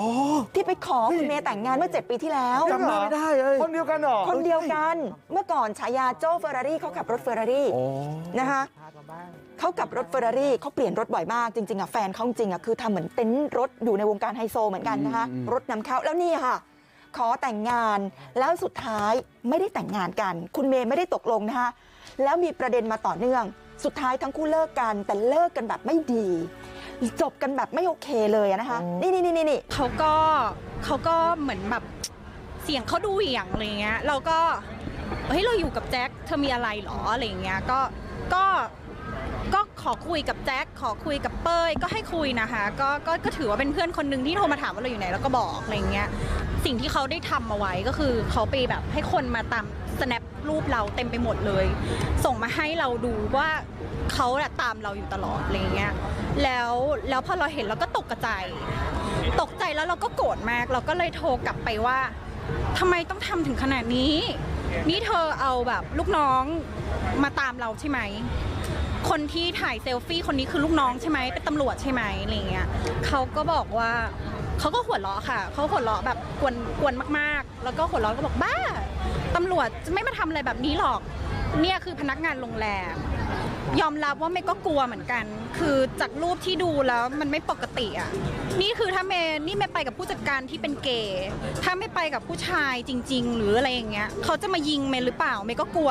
อ๋อที่ไปขอคุณเมย์แต่งงานเมื่อ7ปีที่แล้วจำหน้าไม่ได้เลยคนเดียวกันเหรอคนเดียวกันเมื่อก่อนฉายาโจ้เฟอร์รารี่เขาขับรถเฟอร์รารี่อ๋อนะคะเขาขับรถเฟอร์รารี่เขาเปลี่ยนรถบ่อยมากจริงๆอะแฟนเขาจริงๆอะคือทำเหมือนเต็นท์รถอยู่ในวงการไฮโซเหมือนกันนะคะอืมรถนำเข้าแล้วนี่ค่ะ ขอแต่งงานแล้วสุดท้ายไม่ได้แต่งงานกัน คุณเมย์ไม่ได้ตกลงนะคะแล้วมีประเด็นมาต่อเนื่อง สุดท้ายทั้งคู่เลิกกันแต่เลิกกันแบบไม่ดี จบกันแบบไม่โอเคเลยอะนะคะนี่นี่นี่นี่เขาก็เขาก็เหมือนแบบเสียงเขาดูเหวี่ยงอะไรเงี้ยเราก็เฮ้ยเราอยู่กับแจ็คเธอมีอะไรหรออะไรเงี้ยก็ก็ก็ขอคุยกับแจ็คขอคุยกับเป้ยก็ให้คุยนะคะก็ก็ก็ถือว่าเป็นเพื่อนคนหนึ่งที่โทรมาถามว่าเราอยู่ไหนแล้วก็บอกอะไรเงี้ยสิ่งที่เขาได้ทำมาไว้ก็คือเขาไปแบบให้คนมาตาม snap รูปเราเต็มไปหมดเลย ส่งมาให้เราดูว่าเขาน่ะตามเราอยู่ตลอดอะไรเงี้ย แล้วแล้วพอเราเห็นเราก็ตกใจ ตกใจแล้วเราก็โกรธมาก เราก็เลยโทรกลับไปว่าทำไมต้องทำถึงขนาดนี้ นี่เธอเอาแบบลูกน้องมาตามเราใช่ไหม คนที่ถ่ายเซลฟี่คนนี้คือลูกน้องใช่ไหมเป็นตำรวจใช่ไหมอะไรเงี้ยเขาก็บอกว่าเขาก็หัวเราะค่ะ เขาหัวเราะแบบกวนกวนมากๆ แล้วก็หัวเราะก็บอกบ้าตำรวจจะไม่มาทำอะไรแบบนี้หรอก เนี่ยคือพนักงานโรงแรม ยอมรับว่าเมย์ก็กลัวเหมือนกัน คือจากรูปที่ดูแล้วมันไม่ปกติอะ นี่คือถ้าเมย์นี่เมย์ไปกับผู้จัดการที่เป็นเกย์ ถ้าไม่ไปกับผู้ชายจริง ๆ หรืออะไรอย่างเงี้ย เขาจะมายิงเมย์หรือเปล่า เมย์ก็กลัว